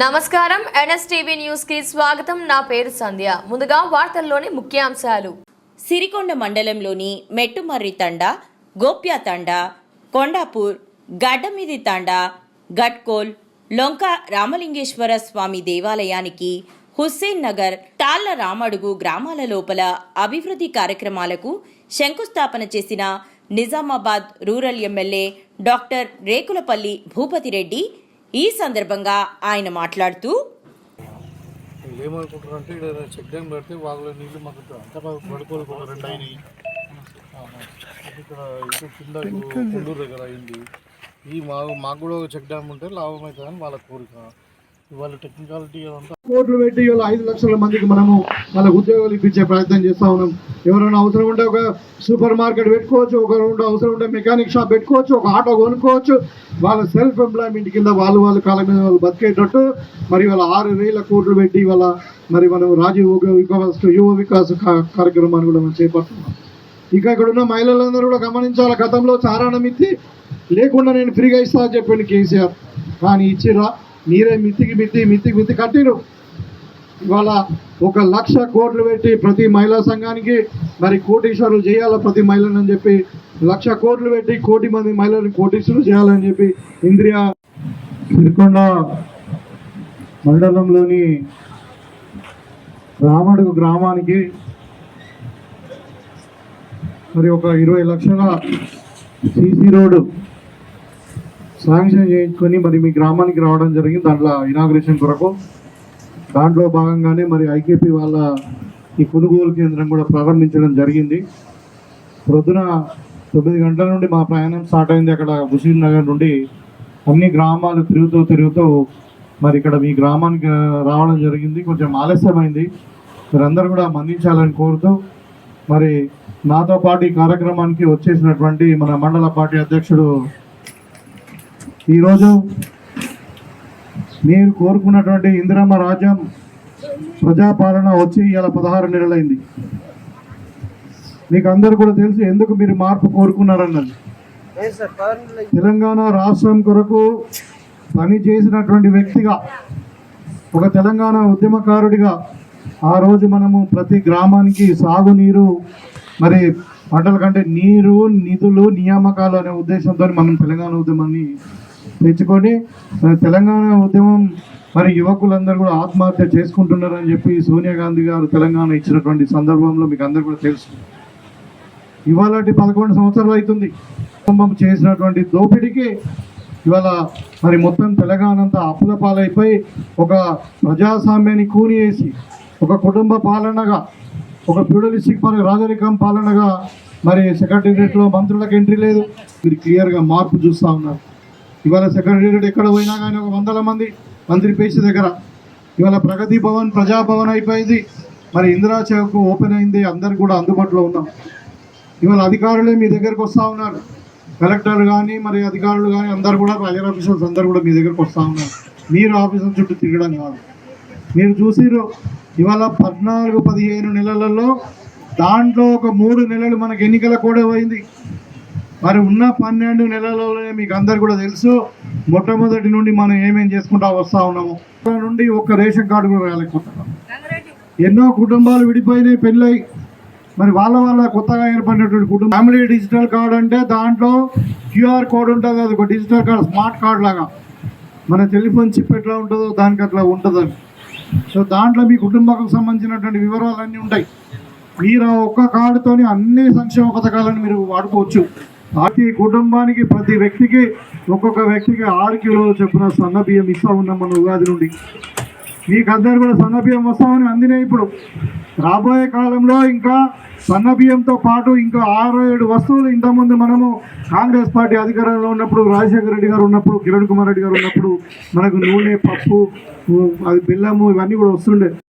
నమస్కారం. ఎన్ఎస్టీవీ న్యూస్కి స్వాగతం. నా పేరు సంధ్య. ముందుగా వార్తల్లోని ముఖ్యాంశాలు. సిరికొండ మండలంలోని మెట్టుమర్రి తండా గోప్యా తండా కొండాపూర్ గడ్డమీది తండా గట్కోల్ లొంక రామలింగేశ్వర స్వామి దేవాలయానికి హుస్సేన్ నగర్ తాళ్ళ రామడుగు గ్రామాల లోపల అభివృద్ధి కార్యక్రమాలకు శంకుస్థాపన చేసిన Nizamabad rural MLA doctor Rekulapalli Bhupathi Reddy ఈ సందర్భంగా ఆయన మాట్లాడుతూ వీళ్ళు ఏమనుకుంటారు అంటే ఇక్కడ చెక్ డ్యామ్ పెడితే వాళ్ళ నీళ్ళు మాకు అంతా పడుకోవాలి రెండు అయినాయి. ఇక్కడ ఇటు కింద కొండూరు దగ్గర అయింది. ఈ మా మాకు కూడా ఒక చెక్ డ్యామ్ ఉంటే లాభం అవుతుందని వాళ్ళ కోరిక. ఇవాళ టెక్నికాలిటీ అదంతా కోట్లు పెట్టి ఇవాళ ఐదు లక్షల మందికి మనము వాళ్ళ ఉద్యోగాలు ఇప్పించే ప్రయత్నం చేస్తా ఉన్నాం. ఎవరైనా అవసరం ఉంటే ఒక సూపర్ మార్కెట్ పెట్టుకోవచ్చు ఒకరు రెండు అవసరం ఉంటే మెకానిక్ షాప్ పెట్టుకోవచ్చు ఒక ఆటో కొనుక్కోవచ్చు. వాళ్ళ సెల్ఫ్ ఎంప్లాయ్మెంట్ కింద వాళ్ళు వాళ్ళ కాలం మీద వాళ్ళు బతికేటట్టు మరి వాళ్ళ ఆరు వేల కోట్లు పెట్టి వాళ్ళ మరి మనం రాజీవ్ వికాస్ యువ వికాస్ కార్యక్రమాన్ని కూడా మనం చేపడుతున్నాం. ఇంకా ఇక్కడ ఉన్న మహిళలందరూ కూడా గమనించాలి గతంలో చారాణం ఇచ్చి లేకుండా నేను ఫ్రీగా ఇస్తా అని చెప్పాను కేసీఆర్. కానీ ఇచ్చిరా మీరే మిత్తికి మిత్తి మిత్తికి మిత్తి కట్టిరు ఇవాళ ఒక లక్ష కోట్లు పెట్టి ప్రతి మహిళా సంఘానికి మరి కోటీశ్వరులు చేయాలి ప్రతి మహిళను అని చెప్పి లక్ష కోట్లు పెట్టి కోటి మంది మహిళలను కోటీశ్వరులు చేయాలని చెప్పి ఇంద్రియ సిరికొండ మండలంలోని రామడుగు గ్రామానికి మరి ఒక ఇరవై లక్షల సీసీ రోడ్డు శాంక్షన్ చేయించుకొని మరి మీ గ్రామానికి రావడం జరిగింది. దాంట్లో ఇనాగ్రేషన్ కొరకు దాంట్లో భాగంగానే మరి ఐకేపీ వాళ్ళ ఈ కొనుగోలు కేంద్రం కూడా ప్రారంభించడం జరిగింది. ప్రొద్దున తొమ్మిది గంటల నుండి మా ప్రయాణం స్టార్ట్ అయింది అక్కడ హుసీన్ నగర్ నుండి. అన్ని గ్రామాలు తిరుగుతూ తిరుగుతూ మరి ఇక్కడ మీ గ్రామానికి రావడం జరిగింది. కొంచెం ఆలస్యమైంది. మీరందరూ కూడా మన్నించాలని కోరుతూ మరి నాతో పాటు ఈ కార్యక్రమానికి వచ్చేసినటువంటి మన మండల పార్టీ అధ్యక్షుడు ఈరోజు మీరు కోరుకున్నటువంటి ఇందిరమ్మ రాజ్యం ప్రజాపాలన వచ్చి ఇలా పదహారు నెలలైంది. మీకు అందరు కూడా తెలుసు ఎందుకు మీరు మార్పు కోరుకున్నారన్నది. తెలంగాణ రాష్ట్రం కొరకు పని చేసినటువంటి వ్యక్తిగా ఒక తెలంగాణ ఉద్యమకారుడిగా ఆ రోజు మనము ప్రతి గ్రామానికి సాగునీరు మరి పంటల కంటే నీరు నిధులు నియామకాలు అనే ఉద్దేశంతో మనం తెలంగాణ ఉద్యమాన్ని తెచ్చుకొని తెలంగాణ ఉద్యమం మరి యువకులందరూ కూడా ఆత్మహత్య చేసుకుంటున్నారని చెప్పి సోనియా గాంధీ గారు తెలంగాణ ఇచ్చినటువంటి సందర్భంలో మీకు అందరు కూడా తెలుసు. ఇవాళ పదకొండు సంవత్సరాలు అవుతుంది. కుటుంబం చేసినటువంటి దోపిడీకి ఇవాళ మరి మొత్తం తెలంగాణ అంతా అప్పుల పాలైపోయి ఒక ప్రజాస్వామ్యాన్ని కూని వేసి ఒక కుటుంబ పాలనగా ఒక ఫ్యూడలిస్టిక్ పాలన రాజరికం పాలనగా మరి సెక్రటేరియట్లో మంత్రులకు ఎంట్రీ లేదు. మీరు క్లియర్గా మార్పు చూస్తూ ఉన్నారు. ఇవాళ సెక్రటేరియట్ ఎక్కడ పోయినా కానీ ఒక వందల మంది మంత్రి పేసి దగ్గర. ఇవాళ ప్రగతి భవన్ ప్రజాభవన్ అయిపోయింది. మరి ఇందిరా చౌక్ ఓపెన్ అయింది అందరు కూడా అందుబాటులో ఉన్నాం. ఇవాళ అధికారులే మీ దగ్గరకు వస్తూ ఉన్నారు. కలెక్టర్ కానీ మరి అధికారులు కానీ అందరు కూడా హైయర్ ఆఫీసర్స్ అందరు కూడా మీ దగ్గరకు వస్తూ ఉన్నారు. మీరు ఆఫీసర్ చుట్టూ తిరగడం కాదు. మీరు చూసిరు ఇవాళ పద్నాలుగు పదిహేను నెలలలో దాంట్లో ఒక మూడు నెలలు మనకు ఎన్నికల కూడా పోయింది. మరి ఉన్న పన్నెండు నెలలలోనే మీకు అందరు కూడా తెలుసు మొట్టమొదటి నుండి మనం ఏమేం చేసుకుంటా వస్తూ ఉన్నాము. అక్కడ నుండి ఒక్క రేషన్ కార్డు కూడా రాలేకపోతున్నాం. ఎన్నో కుటుంబాలు విడిపోయినాయి పెళ్ళై మరి వాళ్ళ వాళ్ళ కొత్తగా ఏర్పడినటువంటి కుటుంబం ఫ్యామిలీ డిజిటల్ కార్డు అంటే దాంట్లో క్యూఆర్ కోడ్ ఉంటుంది అది ఒక డిజిటల్ కార్డు స్మార్ట్ కార్డ్ లాగా. మన టెలిఫోన్ చిప్ ఎట్లా ఉంటుందో దానికి అట్లా ఉంటుందని. సో దాంట్లో మీ కుటుంబానికి సంబంధించినటువంటి వివరాలన్నీ ఉంటాయి. మీరు ఆ ఒక్క కార్డుతోని అన్ని సంక్షేమ పథకాలను మీరు వాడుకోవచ్చు. ప్రతి కుటుంబానికి ప్రతి వ్యక్తికి ఒక్కొక్క వ్యక్తికి ఆరు కిలోలు చొప్పున సన్న బియ్యం ఇస్తా ఉన్నాం మన ఉగాది నుండి. మీకు అందరు కూడా సన్న బియ్యం వస్తామని అందినాయి ఇప్పుడు. రాబోయే కాలంలో ఇంకా సన్న బియ్యంతో పాటు ఇంకా ఆరు ఏడు వస్తువులు ఇంతకుముందు మనము కాంగ్రెస్ పార్టీ అధికారంలో ఉన్నప్పుడు రాజశేఖర రెడ్డి గారు ఉన్నప్పుడు కిరణ్ కుమార్ రెడ్డి గారు ఉన్నప్పుడు మనకు నూనె పప్పు అది బెల్లము ఇవన్నీ కూడా వస్తుండే.